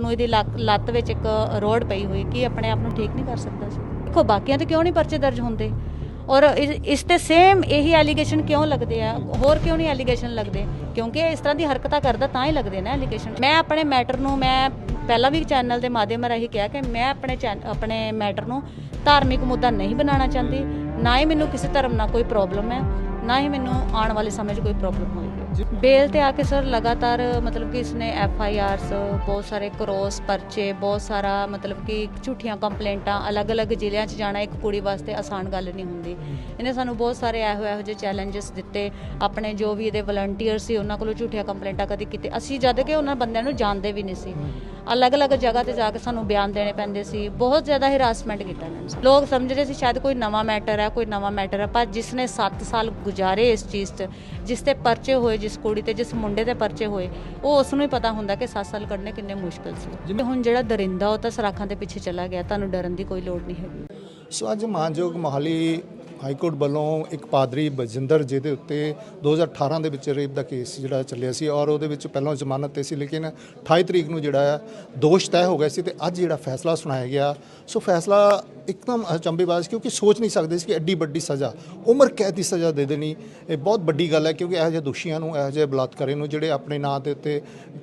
ਨੂੰ ਇਹਦੀ ਲੱਤ ਵਿੱਚ ਇੱਕ ਰੋਡ ਪਈ ਹੋਈ ਕੀ ਆਪਣੇ ਆਪ ਨੂੰ ਠੀਕ ਨਹੀਂ ਕਰ ਸਕਦਾ ਸੀ। ਦੇਖੋ, ਬਾਕੀਆਂ ਤੇ ਕਿਉਂ ਨਹੀਂ ਪਰਚੇ ਦਰਜ ਹੁੰਦੇ? ਔਰ ਇਸ ਤੇ ਸੇਮ ਇਹੀ ਐਲੀਗੇਸ਼ਨ ਕਿਉਂ ਲੱਗਦੇ ਆ? ਹੋਰ ਕਿਉਂ ਨਹੀਂ ਐਲੀਗੇਸ਼ਨ ਲੱਗਦੇ? ਕਿਉਂਕਿ ਇਸ ਤਰ੍ਹਾਂ ਦੀ ਹਰਕਤਾਂ ਕਰਦਾ ਤਾਂ ਹੀ ਲੱਗਦੇ ਨੇ ਐਲੀਗੇਸ਼ਨ ਮੈਂ ਆਪਣੇ ਮੈਟਰ ਨੂੰ, ਮੈਂ ਪਹਿਲਾਂ ਵੀ ਚੈਨਲ ਦੇ ਮਾਧਿਅਮ ਰਾਹੀਂ ਕਿਹਾ ਕਿ ਮੈਂ ਆਪਣੇ ਚੈਨ- ਆਪਣੇ ਮੈਟਰ ਨੂੰ ਧਾਰਮਿਕ ਮੁੱਦਾ ਨਹੀਂ ਬਣਾਉਣਾ ਚਾਹੁੰਦੀ। ਨਾ ਹੀ ਮੈਨੂੰ ਕਿਸੇ ਧਰਮ ਨਾਲ ਕੋਈ ਪ੍ਰੋਬਲਮ ਹੈ, ਨਾ ਹੀ ਮੈਨੂੰ ਆਉਣ ਵਾਲੇ ਸਮੇਂ 'ਚ ਕੋਈ ਪ੍ਰੋਬਲਮ ਬੇਲ ਤੇ ਆ ਕੇ ਸਰ ਲਗਾਤਾਰ ਮਤਲਬ ਕਿ ਇਸਨੇ ਐਫ ਆਈ ਆਰਸ, ਬਹੁਤ ਸਾਰੇ ਕਰੋਸ ਪਰਚੇ, ਬਹੁਤ ਸਾਰਾ ਮਤਲਬ ਕਿ ਝੂਠੀਆਂ ਕੰਪਲੇਂਟਾਂ, ਅਲੱਗ-ਅਲੱਗ ਜ਼ਿਲ੍ਹਿਆਂ 'ਚ ਜਾਣਾ ਇੱਕ ਕੁੜੀ ਵਾਸਤੇ ਆਸਾਨ ਗੱਲ ਨਹੀਂ ਹੁੰਦੀ। ਇਹਨੇ ਸਾਨੂੰ ਬਹੁਤ ਸਾਰੇ ਇਹੋ ਇਹੋ ਜਿਹੇ ਚੈਲੰਜਸ ਦਿੱਤੇ। ਆਪਣੇ ਜੋ ਵੀ ਇਹਦੇ ਵਲੰਟੀਅਰ ਸੀ, ਉਹਨਾਂ ਕੋਲੋਂ ਝੂਠੀਆਂ ਕੰਪਲੇਂਟਾਂ ਕਦੀ ਕੀਤੇ ਅਸੀਂ ਜਦ ਕਿ ਉਹਨਾਂ ਬੰਦਿਆਂ ਨੂੰ ਜਾਣਦੇ ਵੀ ਨਹੀਂ ਸੀ। ਅਲੱਗ-ਅਲੱਗ ਜਗ੍ਹਾ ਤੇ ਜਾ ਕੇ ਸਾਨੂੰ ਬਿਆਨ ਦੇਣੇ ਪੈਂਦੇ ਸੀ। ਬਹੁਤ ਜ਼ਿਆਦਾ ਹਿਰਾਸਮੈਂਟ ਕੀਤਾ ਇਹਨਾਂ ਨੇ। ਲੋਕ ਸਮਝਦੇ ਸੀ ਸ਼ਾਇਦ ਕੋਈ ਨਵਾਂ ਮੈਟਰ ਹੈ, ਕੋਈ ਨਵਾਂ ਮੈਟਰ ਹੈ, ਪਰ ਜਿਸਨੇ 7 ਸਾਲ ਗੁਜ਼ਾਰੇ ਇਸ ਚੀਜ਼ 'ਚ ਜਿਸ ਤੇ ਪਰਚੇ ਹੋਏ, ਜਿਸ ਕੁੜੀ ਤੇ, ਜਿਸ ਮੁੰਡੇ ਤੇ ਪਰਚੇ ਹੋਏ, ਉਹ ਉਸ ਨੂੰ ਹੀ ਪਤਾ ਹੁੰਦਾ ਕਿ 7 ਸਾਲ ਕੱਢਣੇ ਕਿੰਨੇ ਮੁਸ਼ਕਲ ਸੀ। ਹੁਣ ਜਿਹੜਾ ਦਰਿੰਦਾ ਉਹ ਤਾਂ ਸਰਾਖਾਂ ਦੇ ਪਿੱਛੇ ਚਲਾ ਗਿਆ, ਤੁਹਾਨੂੰ ਡਰਨ ਦੀ ਕੋਈ ਲੋੜ ਨਹੀਂ ਹੈਗੀ। ਸੋ ਅੱਜ ਮਾਨਯੋਗ ਮੋਹਾਲੀ ਹਾਈ ਕੋਰਟ ਵੱਲੋਂ ਇੱਕ ਪਾਦਰੀ ਬਜਿੰਦਰ ਜੀ ਦੇ ਉੱਤੇ 2018 ਦੇ ਵਿੱਚ ਰੇਪ ਦਾ ਕੇਸ ਜਿਹੜਾ ਚੱਲਿਆ ਸੀ ਔਰ ਉਹਦੇ ਵਿੱਚ ਪਹਿਲਾਂ ਜ਼ਮਾਨਤ ਤੇ ਸੀ, ਲੇਕਿਨ 28 ਤਰੀਕ ਨੂੰ ਜਿਹੜਾ ਦੋਸ਼ ਤੈਅ ਹੋ ਗਿਆ ਸੀ ਤੇ ਅੱਜ ਜਿਹੜਾ ਫੈਸਲਾ ਸੁਣਾਇਆ ਗਿਆ। ਸੋ ਫੈਸਲਾ ਇੱਕਦਮ ਅਚੰਬੇਬਾਜ਼ ਕਿਉਂਕਿ ਸੋਚ ਨਹੀਂ ਸਕਦੇ ਸੀ ਕਿ ਐਡੀ ਵੱਡੀ ਸਜ਼ਾ। ਉਮਰ ਕੈਦ ਦੀ ਸਜ਼ਾ ਦੇ ਦੇਣੀ, ਇਹ ਬਹੁਤ ਵੱਡੀ ਗੱਲ ਹੈ, ਕਿਉਂਕਿ ਇਹੋ ਜਿਹੇ ਦੋਸ਼ੀਆਂ ਨੂੰ, ਇਹੋ ਜਿਹੇ ਬਲਾਤਕਾਰੀ ਨੂੰ, ਜਿਹੜੇ ਆਪਣੇ ਨਾਂ ਦੇ ਉੱਤੇ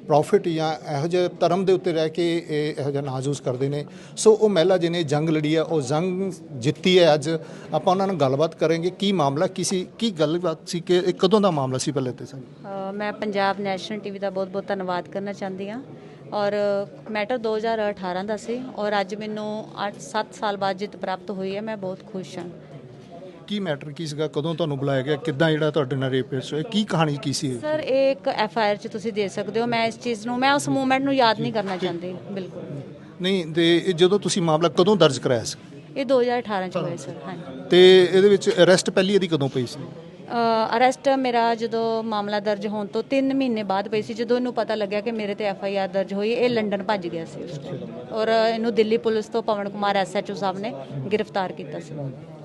ਪ੍ਰੋਫਿਟ ਜਾਂ ਇਹੋ ਜਿਹੇ ਧਰਮ ਦੇ ਉੱਤੇ ਰਹਿ ਕੇ ਇਹ ਇਹੋ ਜਿਹਾ ਨਾਜ਼ੂਸ ਕਰਦੇ ਨੇ। ਸੋ ਉਹ ਮਹਿਲਾ ਜਿਹਨੇ ਜੰਗ ਲੜੀ ਹੈ, ਉਹ ਜੰਗ ਜਿੱਤੀ ਹੈ ਅੱਜ। ਆਪਾਂ ਉਹਨਾਂ ਨਾਲ ਗੱਲਬਾਤ ਕਰਾਂਗੇ, ਕੀ ਮਾਮਲਾ, ਕੀ ਸੀ, ਕੀ ਗੱਲਬਾਤ ਸੀ ਕਿ ਇਹ ਕਦੋਂ ਦਾ ਮਾਮਲਾ ਸੀ ਪਹਿਲੇ ਤੇ ਸਾਨੂੰ ਮੈਂ ਪੰਜਾਬ ਨੈਸ਼ਨਲ ਟੀਵੀ ਦਾ ਬਹੁਤ-ਬਹੁਤ ਧੰਨਵਾਦ ਕਰਨਾ ਚਾਹੁੰਦੀ ਹਾਂ। ਔਰ ਮੈਟਰ 2018 ਦਾ ਸੀ ਔਰ ਅੱਜ ਮੈਨੂੰ 8-7 ਸਾਲ ਬਾਅਦ ਜਿੱਤ ਪ੍ਰਾਪਤ ਹੋਈ ਹੈ ਮੈਂ ਬਹੁਤ ਖੁਸ਼ ਹਾਂ। ਕੀ ਮੈਟਰ ਕੀ ਸੀਗਾ? ਕਦੋਂ ਤੁਹਾਨੂੰ ਬੁਲਾਇਆ ਗਿਆ? ਕਿੱਦਾਂ ਜਿਹੜਾ ਤੁਹਾਡੇ ਨਾਲ ਰੇਪ ਹੋਇਆ ਕੀ ਕਹਾਣੀ ਕੀ ਸੀ? ਸਰ ਇਹ ਇੱਕ ਐਫ ਆਈ ਆਰ ਚ ਤੁਸੀਂ ਦੇ ਸਕਦੇ ਹੋ। ਮੈਂ ਇਸ ਚੀਜ਼ ਨੂੰ ਮੈਂ ਉਸ ਮੂਵਮੈਂਟ ਨੂੰ ਯਾਦ ਨਹੀਂ ਕਰਨਾ ਚਾਹੁੰਦੀ ਬਿਲਕੁਲ। ਨਹੀਂ ਤੇ ਜਦੋਂ ਤੁਸੀਂ ਮਾਮਲਾ ਕਦੋਂ ਦਰਜ ਕਰਾਇਆ ਸੀ? ਇਹ 2018 ਚ ਹੋਇਆ ਸਰ ਹਾਂਜੀ। ਤੇ ਇਹਦੇ ਵਿੱਚ ਅਰੈਸਟ ਪਹਿਲੀ ਇਹਦੀ ਕਦੋਂ ਪਈ ਸੀ? ਅਰੈਸਟ ਮੇਰਾ ਜਦੋਂ ਮਾਮਲਾ ਦਰਜ ਹੋਣ ਤੋਂ 3 ਮਹੀਨੇ ਬਾਅਦ ਪਈ ਸੀ ਜਦੋਂ ਇਹਨੂੰ ਪਤਾ ਲੱਗਿਆ ਕਿ ਮੇਰੇ ਤੇ ਐਫ ਆਈ ਆਰ ਦਰਜ ਹੋਈ ਇਹ ਲੰਡਨ ਭੱਜ ਗਿਆ ਸੀ ਉਸ। ਔਰ ਇਹਨੂੰ ਦਿੱਲੀ ਪੁਲਿਸ ਤੋਂ Pawan Kumar S H O ਸਾਹਿਬ ਨੇ ਗ੍ਰਿਫਤਾਰ ਕੀਤਾ ਸੀ।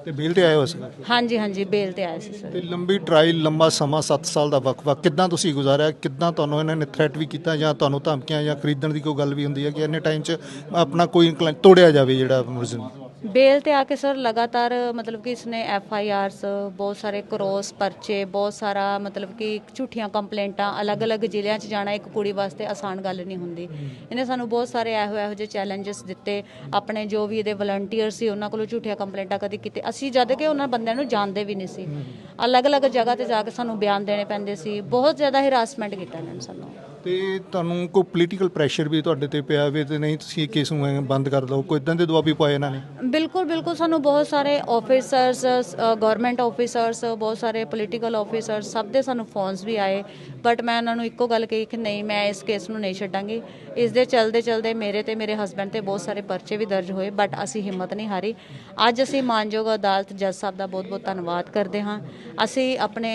ਤੇ ਬੇਲ ਤੇ ਆਇਆ ਹੋਇਆ ਸੀਗਾ ਹਾਂਜੀ ਹਾਂਜੀ ਬੇਲ ਤੇ ਆਏ ਸੀ ਸਰ। ਤੇ ਲੰਬੀ ਟਰਾਇਲ ਲੰਬਾ ਸਮਾਂ 7 ਸਾਲ ਦਾ ਵਕਫਾ ਕਿੱਦਾਂ ਤੁਸੀਂ ਗੁਜ਼ਾਰਿਆ? ਕਿੱਦਾਂ ਤੁਹਾਨੂੰ ਇਹਨਾਂ ਨੇ ਥ੍ਰੈਟ ਵੀ ਕੀਤਾ ਜਾਂ ਤੁਹਾਨੂੰ ਧਮਕੀਆਂ ਜਾਂ ਖਰੀਦਣ ਦੀ ਕੋਈ ਗੱਲ ਵੀ ਹੁੰਦੀ ਹੈ ਕਿ ਇੰਨੇ ਟਾਈਮ 'ਚ ਆਪਣਾ ਕੋਈ ਤੋੜਿਆ ਜਾਵੇ ਜਿਹੜਾ ਮੁਲਜ਼ਮ ਬੇਲ ਤੇ ਆ ਕੇ ਸਰ ਲਗਾਤਾਰ ਮਤਲਬ ਕਿ ਇਸਨੇ ਐਫ ਆਈ ਆਰਸ, ਬਹੁਤ ਸਾਰੇ ਕਰੋਸ ਪਰਚੇ, ਬਹੁਤ ਸਾਰਾ ਮਤਲਬ ਕਿ ਝੂਠੀਆਂ ਕੰਪਲੇਂਟਾਂ, ਅਲੱਗ-ਅਲੱਗ ਜ਼ਿਲ੍ਹਿਆਂ 'ਚ ਜਾਣਾ ਇੱਕ ਕੁੜੀ ਵਾਸਤੇ ਆਸਾਨ ਗੱਲ ਨਹੀਂ ਹੁੰਦੀ। ਇਹਨੇ ਸਾਨੂੰ ਬਹੁਤ ਸਾਰੇ ਇਹੋ ਇਹੋ ਜਿਹੇ ਚੈਲੰਜਸ ਦਿੱਤੇ। ਆਪਣੇ ਜੋ ਵੀ ਇਹਦੇ ਵਲੰਟੀਅਰ ਸੀ, ਉਹਨਾਂ ਕੋਲੋਂ ਝੂਠੀਆਂ ਕੰਪਲੇਂਟਾਂ ਕਦੀ ਕੀਤੇ। ਅਸੀਂ ਜਦ ਕਿ ਉਹਨਾਂ ਬੰਦਿਆਂ ਨੂੰ ਜਾਣਦੇ ਵੀ ਨਹੀਂ ਸੀ। ਅਲੱਗ-ਅਲੱਗ ਜਗ੍ਹਾ ਤੇ ਜਾ ਕੇ ਸਾਨੂੰ ਬਿਆਨ ਦੇਣੇ ਪੈਂਦੇ ਸੀ। ਬਹੁਤ ਜ਼ਿਆਦਾ ਹਿਰਾਸਮੈਂਟ ਕੀਤਾ ਇਹਨਾਂ ਨੇ ਸਾਨੂੰ। ਤੇ ਤੁਹਾਨੂੰ ਕੋਈ ਪੋਲੀਟੀਕਲ ਪ੍ਰੈਸ਼ਰ ਵੀ ਤੁਹਾਡੇ ਤੇ ਪਿਆ ਵੀ ਤੇ ਨਹੀਂ ਤੁਸੀਂ ਇਹ ਕੇਸ ਨੂੰ ਐਂ ਬੰਦ ਕਰ ਦਿਓ, ਕੋਈ ਇਦਾਂ ਦੇ ਦਬਾਅ ਵੀ ਪਾਏ ਇਹਨਾਂ ਨੇ? ਬਿਲਕੁਲ ਬਿਲਕੁਲ ਸਾਨੂੰ ਬਹੁਤ ਸਾਰੇ ਆਫੀਸਰਸ ਗਵਰਨਮੈਂਟ ਆਫੀਸਰਸ ਬਹੁਤ ਸਾਰੇ ਪੋਲੀਟੀਕਲ ਆਫੀਸਰਸ ਸਭ ਦੇ ਸਾਨੂੰ ਫੋਨਸ ਵੀ ਆਏ। ਬਟ ਮੈਂ ਉਹਨਾਂ ਨੂੰ ਇੱਕੋ ਗੱਲ ਕਹੀ ਕਿ ਨਹੀਂ, ਮੈਂ ਇਸ ਕੇਸ ਨੂੰ ਨਹੀਂ ਛੱਡਾਂਗੀ। ਇਸ ਦੇ ਚਲਦੇ ਚਲਦੇ ਮੇਰੇ ਤੇ, ਮੇਰੇ ਹਸਬੰਡ ਤੇ ਬਹੁਤ ਸਾਰੇ ਪਰਚੇ ਵੀ ਦਰਜ ਹੋਏ ਬਟ ਅਸੀਂ ਹਿੰਮਤ ਨਹੀਂ ਹਾਰੀ। ਅੱਜ ਅਸੀਂ ਮਾਨਯੋਗ ਅਦਾਲਤ ਜੱਜ ਸਾਹਿਬ ਦਾ ਬਹੁਤ ਬਹੁਤ ਧੰਨਵਾਦ ਕਰਦੇ ਹਾਂ। ਅਸੀਂ ਆਪਣੇ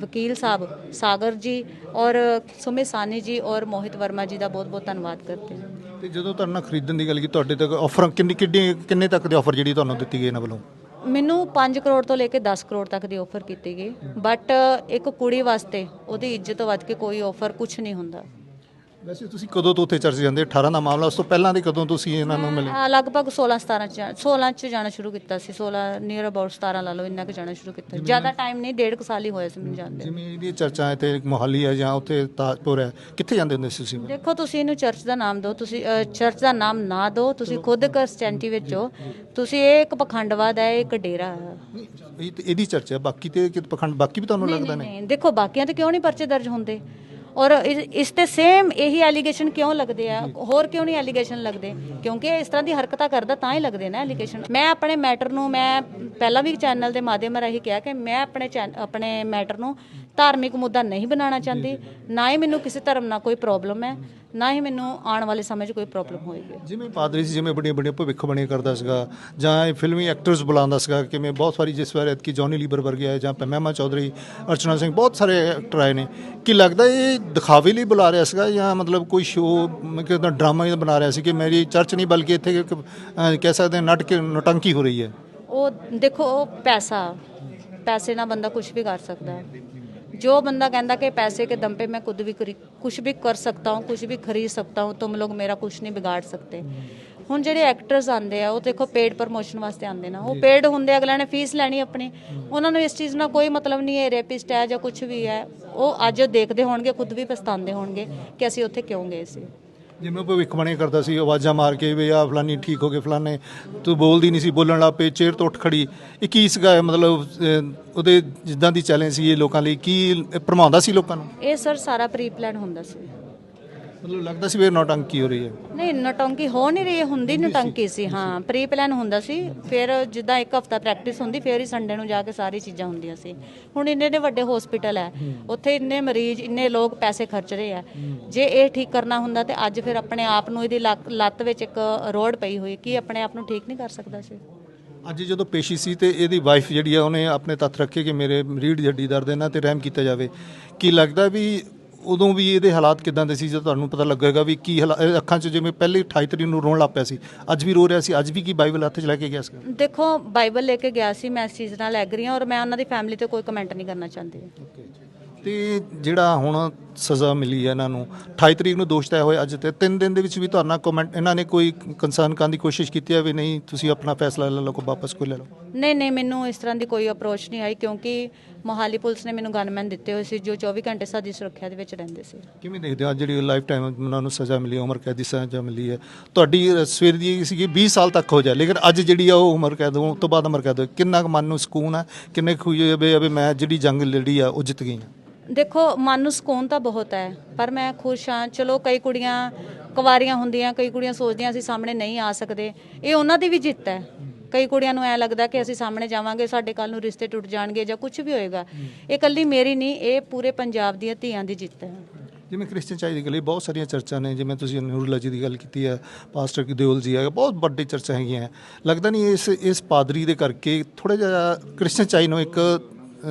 ਵਕੀਲ ਸਾਹਿਬ ਸਾਗਰ ਜੀ ਔਰ ਸੁਮਿਤ ਸਾਨੀ ਜੀ ਔਰ ਮੋਹਿਤ ਵਰਮਾ ਜੀ ਦਾ ਬਹੁਤ ਬਹੁਤ ਧੰਨਵਾਦ ਕਰਦੇ ਹਾਂ। ਤੇ ਜਦੋਂ ਤੁਹਾਡੇ ਨਾਲ ਖਰੀਦਣ ਦੀ ਗੱਲ ਕੀ ਤੁਹਾਡੇ ਤੱਕ ਆਫਰ ਕਿੰਨੀ ਕਿੰਨੀ ਕਿੰਨੇ ਤੱਕ ਦੀ ਆਫਰ ਜਿਹੜੀ ਤੁਹਾਨੂੰ ਦਿੱਤੀ ਗਈ ਇਹਨਾਂ ਵੱਲੋਂ? ਮੈਨੂੰ 5 ਕਰੋੜ ਤੋਂ ਲੈ ਕੇ 10 ਕਰੋੜ ਤੱਕ ਦੀ ਆਫਰ ਕੀਤੀ ਗਈ। ਬਟ ਇੱਕ ਕੁੜੀ ਵਾਸਤੇ ਉਹਦੀ ਇੱਜ਼ਤ ਤੋਂ ਵੱਧ ਕੇ ਕੋਈ ਆਫਰ ਕੁਝ ਨਹੀਂ ਹੁੰਦਾ। ਵੈਸੇ ਤੁਸੀਂ ਕਦੋਂ ਤੋਂ ਉੱਥੇ ਚਰਚ ਜਾਂਦੇ 18 ਦਾ ਮਾਮਲਾ ਉਸ ਤੋਂ ਪਹਿਲਾਂ ਦੀ ਕਦੋਂ ਤੁਸੀਂ ਇਹਨਾਂ ਨੂੰ ਮਿਲੇ? ਲਗਭਗ 16 17 ਚ ਜਾ- 16 ਚ ਜਾਣਾ ਸ਼ੁਰੂ ਕੀਤਾ ਸੀ 16 ਨੀਅਰ ਅਬਾਊਟ 17 ਲਾ ਲਓ ਇੰਨਾ ਕੁ ਜਾਣਾ ਸ਼ੁਰੂ ਕੀਤਾ। ਜ਼ਿਆਦਾ ਟਾਈਮ ਨਹੀਂ ਡੇਢ ਕੁ ਸਾਲ ਹੀ ਹੋਇਆ ਸੀ ਮੈਨੂੰ ਜਾਂਦੇ ਜਿਵੇਂ ਇਹਦੀ ਚਰਚਾ ਇੱਥੇ ਮੋਹਾਲੀ ਹੈ ਜਾਂ ਉੱਥੇ ਤਾਜਪੁਰ ਹੈ ਕਿੱਥੇ ਜਾਂਦੇ ਹੁੰਦੇ ਸੀ ਤੁਸੀਂ? ਦੇਖੋ ਤੁਸੀਂ ਇਹਨੂੰ ਚਰਚ ਦਾ ਨਾਮ ਦਿਓ ਤੁਸੀਂ ਚਰਚ ਦਾ ਨਾਮ ਨਾ ਦਿਓ ਤੁਸੀਂ ਖੁਦ ਕ੍ਰਿਸਚੀਅਨਟੀ ਵਿੱਚ ਹੋ। ਤੁਸੀਂ ਇਹ ਇੱਕ ਪਖੰਡਵਾਦ ਹੈ ਇਹ ਇੱਕ ਡੇਰਾ ਹੈ ਇਹ ਤੇ ਇਹਦੀ ਚਰਚਾ ਹੈ, ਬਾਕੀ ਤੇ ਕਿ ਪਖੰਡ ਬਾਕੀ ਵੀ ਤੁਹਾਨੂੰ ਲੱਗਦਾ ਨੇ ਨਹੀਂ ਦੇਖੋ ਬਾਕੀਆਂ ਤੇ ਕਿਉਂ ਨਹੀਂ ਪਰਚੇ ਦਰਜ ਹੁੰਦੇ? ਔਰ ਇਸ ਤੇ ਸੇਮ ਇਹੀ ਐਲੀਗੇਸ਼ਨ ਕਿਉਂ ਲੱਗਦੇ ਆ? ਹੋਰ ਕਿਉਂ ਨਹੀਂ ਐਲੀਗੇਸ਼ਨ ਲੱਗਦੇ? ਕਿਉਂਕਿ ਇਸ ਤਰ੍ਹਾਂ ਦੀ ਹਰਕਤਾਂ ਕਰਦਾ ਤਾਂ ਹੀ ਲੱਗਦੇ ਨੇ ਐਲੀਗੇਸ਼ਨ ਮੈਂ ਆਪਣੇ ਮੈਟਰ ਨੂੰ ਮੈਂ ਪਹਿਲਾਂ ਵੀ ਚੈਨਲ ਦੇ ਮਾਧਿਅਮ ਰਾਹੀਂ ਕਿਹਾ ਕਿ ਮੈਂ ਆਪਣੇ ਆਪਣੇ ਮੈਟਰ ਨੂੰ ਧਾਰਮਿਕ ਮੁੱਦਾ ਨਹੀਂ ਬਣਾਉਣਾ ਚਾਹੁੰਦੀ ਨਾ ਹੀ ਮੈਨੂੰ ਕਿਸੇ ਧਰਮ ਨਾਲ ਕੋਈ ਪ੍ਰੋਬਲਮ ਹੈ ਨਾ ਹੀ ਮੈਨੂੰ ਆਉਣ ਵਾਲੇ ਸਮੇਂ 'ਚ ਕੋਈ ਪ੍ਰੋਬਲਮ ਹੋਏਗੀ। ਜਿਵੇਂ ਪਾਦਰੀ ਸੀ ਜਿਵੇਂ ਬੜੀਆਂ ਬੜੀਆਂ ਭਵਿੱਖ ਬਣੇ ਕਰਦਾ ਸੀਗਾ ਜਾਂ ਇਹ ਫਿਲਮੀ ਐਕਟਰਸ ਬੁਲਾਉਂਦਾ ਸੀਗਾ ਕਿਵੇਂ ਬਹੁਤ ਸਾਰੀ ਜਿਸ ਵਾਰ ਕਿ ਜੌਨੀ ਲੀਬਰ ਵਰਗੇ ਆਏ ਜਾਂ ਮਹਿਮਾ ਚੌਧਰੀ ਅਰਚਨਾ ਸਿੰਘ ਬਹੁਤ ਸਾਰੇ ਐਕਟਰ ਆਏ ਨੇ। ਕੀ ਲੱਗਦਾ ਇਹ ਦਿਖਾਵੇ ਲਈ ਬੁਲਾ ਰਿਹਾ ਸੀਗਾ ਜਾਂ ਮਤਲਬ ਕੋਈ ਸ਼ੋਅ ਕਿਦਾਂ ਡਰਾਮਾ ਹੀ ਬਣਾ ਰਿਹਾ ਸੀ ਕਿ ਮੇਰੀ ਚਰਚ ਨਹੀਂ ਬਲਕਿ ਇੱਥੇ ਇੱਕ, ਕਹਿ ਸਕਦੇ ਹਾਂ ਨਟ ਕੇ ਨਟੰਕੀ ਹੋ ਰਹੀ ਹੈ? ਉਹ ਦੇਖੋ ਉਹ ਪੈਸਾ ਪੈਸੇ ਨਾਲ ਬੰਦਾ ਕੁਝ ਵੀ ਕਰ ਸਕਦਾ ਹੈ। जो बंदा कहता कि पैसे के दम पे मैं खुद भी करी- कुछ भी कर सकता हूँ कुछ भी खरीद सकता हूँ तुम लोग मेरा कुछ नहीं बिगाड़ सकते ਹੁਣ ਜਿਹੜੇ ਐਕਟਰਸ ਆਉਂਦੇ ਆ ਉਹ ਦੇਖੋ ਪੇਡ ਪ੍ਰਮੋਸ਼ਨ ਵਾਸਤੇ ਆਉਂਦੇ ਨਾ ਉਹ ਪੇਡ ਹੁੰਦੇ ਅਗਲਿਆਂ ਨੇ ਫੀਸ ਲੈਣੀ ਆਪਣੀ ਉਹਨਾਂ ਨੂੰ ਇਸ ਚੀਜ਼ ਨਾਲ ਕੋਈ ਮਤਲਬ ਨਹੀਂ ਹੈ ਰੇਪਿਸਟ ਹੈ ਜਾਂ ਕੁਝ ਵੀ ਹੈ ਉਹ ਅੱਜ ਦੇਖਦੇ ਹੋਣਗੇ ਖੁਦ ਵੀ ਪਛਤਾਉਂਦੇ ਹੋਣਗੇ ਕਿ ਅਸੀਂ ਉੱਥੇ ਕਿਉਂ ਗਏ ਸੀ ਜਿਵੇਂ ਭਵਿੱਖਬਾਣੀ ਕਰਦਾ ਸੀ, ਆਵਾਜ਼ਾਂ ਮਾਰ ਕੇ ਵੀ ਆ ਫਲਾਨੀ ਠੀਕ ਹੋ ਗਏ, ਫਲਾਨੇ, ਤੂੰ ਬੋਲਦੀ ਨਹੀਂ ਸੀ, ਬੋਲਣ ਲੱਗ ਪਏ ਚੇਅਰ ਤੋਂ ਉੱਠ ਖੜੀ। ਇਹ ਕੀ ਸੀਗਾ? ਮਤਲਬ ਉਹਦੇ ਜਿੱਦਾਂ ਦੀ ਚੈਲੰਜ ਸੀ ਇਹ ਲੋਕਾਂ ਲਈ, ਕੀ ਭਰਮਾਉਂਦਾ ਸੀ ਲੋਕਾਂ ਨੂੰ? ਇਹ ਸਰ ਸਾਰਾ ਪ੍ਰੀ ਪਲਾਨ ਹੁੰਦਾ ਸੀ। ਮਤਲਬ ਲੱਗਦਾ ਸੀ ਵੀ ਇਹ ਨੌਟੰਕੀ ਹੋ ਰਹੀ ਹੈ। ਨਹੀਂ ਨਟੰਕੀ ਹੋ ਨਹੀਂ ਰਹੀ ਹੁੰਦੀ ਨਟੰਕੀ ਸੀ ਹਾਂ ਪ੍ਰੀ ਪਲਾਨ ਹੁੰਦਾ ਸੀ ਫਿਰ ਜਿੱਦਾਂ ਇੱਕ ਹਫਤਾ ਪ੍ਰੈਕਟਿਸ ਹੁੰਦੀ ਫਿਰ ਹੀ ਸੰਡੇ ਨੂੰ ਜਾ ਕੇ ਸਾਰੀ ਚੀਜ਼ਾਂ ਹੁੰਦੀਆਂ ਸੀ। ਹੁਣ ਇੰਨੇ ਨੇ ਵੱਡੇ ਹਸਪੀਟਲ ਹੈ ਉੱਥੇ ਇੰਨੇ ਮਰੀਜ਼ ਇੰਨੇ ਲੋਕ ਪੈਸੇ ਖਰਚ ਰਹੇ ਆ। ਜੇ ਇਹ ਠੀਕ ਕਰਨਾ ਹੁੰਦਾ ਤੇ ਅੱਜ ਫਿਰ ਆਪਣੇ ਆਪ ਨੂੰ ਇਹਦੀ ਲੱਕ- ਲੱਤ ਵਿੱਚ ਇੱਕ ਰੋਡ ਪਈ ਹੋਈ ਕੀ ਆਪਣੇ ਆਪ ਨੂੰ ਠੀਕ ਨਹੀਂ ਕਰ ਸਕਦਾ ਸੀ? ਅੱਜ ਜਦੋਂ ਪੇਸ਼ੀ ਸੀ ਤੇ ਇਹਦੀ ਵਾਈਫ ਜਿਹੜੀ ਆ ਉਹਨੇ ਆਪਣੇ ਤੱਥ ਰੱਖੇ ਕਿ ਮੇਰੇ ਰੀੜ ਜੱਡੀ ਦਰਦ ਇਹਨਾਂ ਤੇ ਰਹਿਮ ਕੀਤਾ ਜਾਵੇ। ਕੀ ਲੱਗਦਾ ਵੀ ਉਦੋਂ ਵੀ ਇਹਦੇ ਹਾਲਾਤ ਕਿਦਾਂ ਦੇ ਸੀ ਜਦੋਂ ਤੁਹਾਨੂੰ ਪਤਾ ਲੱਗੇਗਾ ਵੀ ਕੀ ਹਾਲਾ- ਇਹ ਅੱਖਾਂ 'ਚ ਜਿਵੇਂ ਪਹਿਲੇ 28 ਤਰੀਕ ਨੂੰ ਰੋਣ ਲੱਗ ਪਿਆ ਸੀ ਅੱਜ ਵੀ ਰੋ ਰਿਹਾ ਸੀ ਅੱਜ ਵੀ ਕੀ ਬਾਈਬਲ ਹੱਥ 'ਚ ਲੈ ਕੇ ਗਿਆ ਸੀ? ਦੇਖੋ ਬਾਈਬਲ ਲੈ ਕੇ ਗਿਆ ਸੀ ਮੈਂ ਇਸ ਚੀਜ਼ ਨਾਲ ਐਗਰੀ ਹਾਂ ਔਰ ਮੈਂ ਉਹਨਾਂ ਦੀ ਫੈਮਿਲੀ ਤੇ ਕੋਈ ਕਮੈਂਟ ਨਹੀਂ ਕਰਨਾ ਚਾਹੁੰਦੀ। ਤੇ ਜਿਹੜਾ ਹੁਣ ਸਜ਼ਾ ਮਿਲੀ ਹੈ ਇਹਨਾਂ ਨੂੰ। 28 ਤਰੀਕ ਨੂੰ ਦੋਸ਼ ਤੈਅ ਹੋਇਆ ਅੱਜ ਤੇ। 3 ਦਿਨ ਦੇ ਵਿੱਚ ਵੀ ਤੁਹਾਡਾ ਕਮੈਂਟ ਇਹਨਾਂ ਨੇ ਕੋਈ ਕੰਸਰਨ ਕਰਨ ਦੀ ਕੋਸ਼ਿਸ਼ ਕੀਤੀ ਹੈ ਵੀ ਨਹੀਂ ਤੁਸੀਂ ਆਪਣਾ ਫੈਸਲਾ ਲੈ ਲਓ ਕੋ ਵਾਪਸ ਕੋਈ ਲੈ ਲਓ? ਨਹੀਂ ਨਹੀਂ ਮੈਨੂੰ ਇਸ ਤਰ੍ਹਾਂ ਦੀ ਕੋਈ ਅਪਰੋਚ ਨਹੀਂ ਆਈ ਕਿਉਂਕਿ ਮੋਹਾਲੀ ਪੁਲਿਸ ਨੇ ਮੈਨੂੰ ਗਨਮੈਨ ਦਿੱਤੇ ਹੋਏ ਸੀ ਜੋ 24 ਘੰਟੇ ਸਾਡੀ ਸੁਰੱਖਿਆ ਦੇ ਵਿੱਚ ਰਹਿੰਦੇ ਸੀ। ਕਿਵੇਂ ਦੇਖਦੇ ਹੋ ਅੱਜ ਜਿਹੜੀ ਲਾਈਫ ਟਾਈਮ ਉਹਨਾਂ ਨੂੰ ਸਜ਼ਾ ਮਿਲੀ ਉਮਰ ਕੈਦ ਦੀ ਸਜ਼ਾ ਮਿਲੀ ਹੈ? ਤੁਹਾਡੀ ਸਵੇਰ ਦੀ ਸੀਗੀ 20 ਸਾਲ ਤੱਕ ਹੋ ਜਾਏ ਲੇਕਿਨ ਅੱਜ ਜਿਹੜੀ ਆ ਉਹ ਉਮਰ ਕੈਦ ਉਹ ਤੋਂ ਬਾਅਦ ਉਮਰ ਕੈਦ ਹੋਈ। ਕਿੰਨਾ ਕੁ ਮਨ ਨੂੰ ਸਕੂਨ ਹੈ? ਕਿੰਨੇ ਕੁ ਖੁਸ਼ੀ ਹੈ ਵੀ ਮੈਂ ਜਿਹੜੀ ਜੰਗ ਲੜੀ ਆ ਉਹ ਜਿੱਤ ਗਈ ਹਾਂ? ਦੇਖੋ, ਮਨ ਨੂੰ ਸਕੂਨ ਤਾਂ ਬਹੁਤ ਹੈ, ਪਰ ਮੈਂ ਖੁਸ਼ ਹਾਂ। ਚਲੋ, ਕਈ ਕੁੜੀਆਂ ਕੁਵਾਰੀਆਂ ਹੁੰਦੀਆਂ, ਕਈ ਕੁੜੀਆਂ ਸੋਚਦੀਆਂ ਅਸੀਂ ਸਾਹਮਣੇ ਨਹੀਂ ਆ ਸਕਦੇ। ਇਹ ਉਹਨਾਂ ਦੀ ਵੀ ਜਿੱਤ ਹੈ। ਕਈ ਕੁੜੀਆਂ ਨੂੰ ਐ ਲੱਗਦਾ ਕਿ ਅਸੀਂ ਸਾਹਮਣੇ ਜਾਵਾਂਗੇ, ਸਾਡੇ ਕੱਲ ਨੂੰ ਰਿਸ਼ਤੇ ਟੁੱਟ ਜਾਣਗੇ ਜਾਂ ਕੁਝ ਵੀ ਹੋਏਗਾ। ਇਹ ਇਕੱਲੀ ਮੇਰੀ ਨਹੀਂ, ਇਹ ਪੂਰੇ ਪੰਜਾਬ ਦੀਆਂ ਧੀਆਂ ਦੀ ਜਿੱਤ ਹੈ। ਜਿਵੇਂ ਕ੍ਰਿਸਚੀਅਨ ਚਾਈ ਦੀ ਗੱਲ ਬਹੁਤ ਸਾਰੀਆਂ ਚਰਚਾ ਨੇ, ਜਿਵੇਂ ਤੁਸੀਂ ਨੂਰੁੱਲਾ ਜੀ ਦੀ ਗੱਲ ਕੀਤੀ ਹੈ, ਪਾਸਟਰ ਦਿਓਲ ਜੀ ਹੈ, ਬਹੁਤ ਵੱਡੀ ਚਰਚਾ ਹੈਗੀਆਂ। ਲੱਗਦਾ ਨਹੀਂ ਇਸ ਇਸ ਪਾਦਰੀ ਦੇ ਕਰਕੇ ਥੋੜਾ ਜਿਹਾ ਕ੍ਰਿਸਚੀਅਨ ਚਾਈ ਨੂੰ ਇੱਕ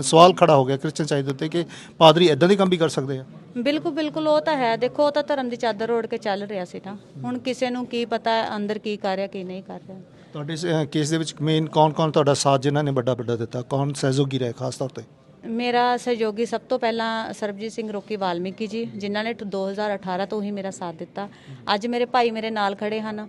ਸਵਾਲ ਖੜਾ ਹੋ ਗਿਆ ਕ੍ਰਿਸਚੀਅਨ ਚਾਈ ਦੇ ਉੱਤੇ ਕਿ ਪਾਦਰੀ ਇਦਾਂ ਦੇ ਕੰਮ ਵੀ ਕਰ ਸਕਦੇ ਆ? ਬਿਲਕੁਲ ਬਿਲਕੁਲ ਉਹ ਤਾਂ ਹੈ। ਦੇਖੋ ਉਹ ਤਾਂ ਧਰਮ ਦੀ ਚਾਦਰ ਓੜ ਕੇ ਚੱਲ ਰਿਹਾ ਸੀ ਨਾ ਹੁਣ ਕਿਸੇ ਨੂੰ ਕੀ ਪਤਾ ਅੰਦਰ ਕੀ ਕਰ ਰਿਹਾ ਕੀ ਨਹੀਂ ਕਰ ਰਿਹਾ। ਤੁਹਾਡੇ ਕੇਸ ਦੇ ਵਿੱਚ ਮੇਨ ਕੌਣ ਕੌਣ ਤੁਹਾਡਾ ਸਾਥ ਜਿਨ੍ਹਾਂ ਨੇ ਵੱਡਾ ਵੱਡਾ ਦਿੱਤਾ? ਕੌਣ ਸਹਿਯੋਗੀ ਰਹੇ ਖਾਸ ਤੌਰ ਤੇ? ਮੇਰਾ ਸਹਿਯੋਗੀ ਸਭ ਤੋਂ ਪਹਿਲਾਂ ਸਰਬਜੀਤ ਸਿੰਘ ਰੋਕੀ ਵਾਲਮੀਕੀ ਜੀ ਜਿਨ੍ਹਾਂ ਨੇ 2018 ਤੋਂ ਹੀ ਮੇਰਾ ਸਾਥ ਦਿੱਤਾ। ਅੱਜ ਮੇਰੇ ਭਾਈ ਮੇਰੇ ਨਾਲ ਖੜੇ ਹਨ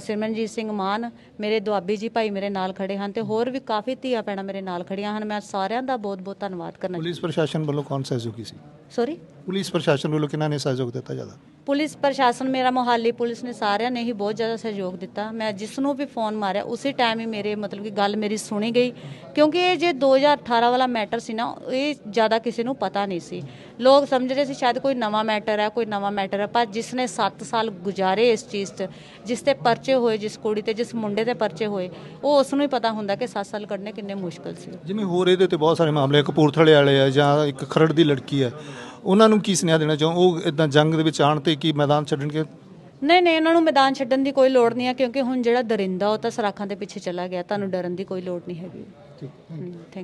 ਸਿਮਰਨਜੀਤ ਸਿੰਘ ਮਾਨ ਮੇਰੇ ਦੁਆਬੀ ਜੀ ਭਾਈ ਮੇਰੇ ਨਾਲ ਖੜੇ ਹਨ ਤੇ ਹੋਰ ਵੀ ਕਾਫੀ ਧੀਆ ਪੈਣਾ ਮੇਰੇ ਨਾਲ ਖੜੀਆਂ ਹਨ। ਮੈਂ ਸਾਰਿਆਂ ਦਾ ਬਹੁਤ ਬਹੁਤ ਧੰਨਵਾਦ ਕਰਨਾ ਪੁਲਿਸ ਪ੍ਰਸ਼ਾਸਨ ਵੱਲੋਂ ਕੌਣ ਸਹਿਯੋਗੀ ਸੀ? ਸੌਰੀ ਪੁਲਿਸ ਪ੍ਰਸ਼ਾਸਨ ਵੱਲੋਂ ਕਿਹਨਾਂ ਨੇ ਸਹਿਯੋਗ ਦਿੱਤਾ ਜ਼ਿਆਦਾ? ਪੁਲਿਸ ਪ੍ਰਸ਼ਾਸਨ ਮੇਰਾ ਮੋਹਾਲੀ ਪੁਲਿਸ ਨੇ ਸਾਰਿਆਂ ਨੇ ਹੀ ਬਹੁਤ ਜ਼ਿਆਦਾ ਸਹਿਯੋਗ ਦਿੱਤਾ। ਮੈਂ ਜਿਸ ਨੂੰ ਵੀ ਫੋਨ ਮਾਰਿਆ, ਉਸੇ ਟਾਈਮ ਹੀ ਮੇਰੇ ਮਤਲਬ ਕਿ ਗੱਲ ਮੇਰੀ ਸੁਣੀ ਗਈ। ਕਿਉਂਕਿ ਇਹ ਜੇ 2018 ਵਾਲਾ ਮੈਟਰ ਸੀ ਨਾ, ਇਹ ਜ਼ਿਆਦਾ ਕਿਸੇ ਨੂੰ ਪਤਾ ਨਹੀਂ ਸੀ। ਲੋਕ ਸਮਝ ਰਹੇ ਸੀ ਸ਼ਾਇਦ ਕੋਈ ਨਵਾਂ ਮੈਟਰ ਹੈ, ਕੋਈ ਨਵਾਂ ਮੈਟਰ ਹੈ, ਪਰ ਜਿਸ ਨੇ 7 ਸਾਲ ਗੁਜ਼ਾਰੇ ਇਸ ਚੀਜ਼ 'ਚ, ਜਿਸ ਤੇ ਪਰਚੇ ਹੋਏ, ਜਿਸ ਕੁੜੀ ਤੇ, ਜਿਸ ਮੁੰਡੇ ਤੇ ਪਰਚੇ ਹੋਏ, ਉਹ ਉਸ ਨੂੰ ਹੀ ਪਤਾ ਹੁੰਦਾ ਕਿ 7 ਸਾਲ ਕੱਢਣੇ ਕਿੰਨੇ ਮੁਸ਼ਕਲ ਸੀ। ਜਿਵੇਂ ਹੋਰ ਇਹਦੇ ਤੇ ਬਹੁਤ ਸਾਰੇ ਮਾਮਲੇ ਕਪੂਰਥਲੇ ਵਾਲੇ ਆ ਜਾਂ ਇੱਕ ਖਰੜ ਦੀ ਲੜਕੀ ਹੈ ਉਹਨਾਂ ਨੂੰ ਕੀ ਸੁਨੇਹਾ ਦੇਣਾ ਚਾਹੋ? ਉਹ ਇਦਾਂ ਜੰਗ ਦੇ ਵਿੱਚ ਆਣ ਤੇ ਕੀ ਮੈਦਾਨ ਛੱਡਣਗੇ? ਨਹੀਂ ਨਹੀਂ ਉਹਨਾਂ ਨੂੰ ਮੈਦਾਨ ਛੱਡਣ ਦੀ ਕੋਈ ਲੋੜ ਨਹੀਂ ਹੈ ਕਿਉਂਕਿ ਹੁਣ ਜਿਹੜਾ ਦਰਿੰਦਾ ਉਹ ਤਾਂ ਸਰਾਖਾਂ ਦੇ ਪਿੱਛੇ ਚਲਾ ਗਿਆ ਤੁਹਾਨੂੰ ਡਰਨ ਦੀ ਕੋਈ ਲੋੜ ਨਹੀਂ ਹੈਗੀ। ਥੈਂਕ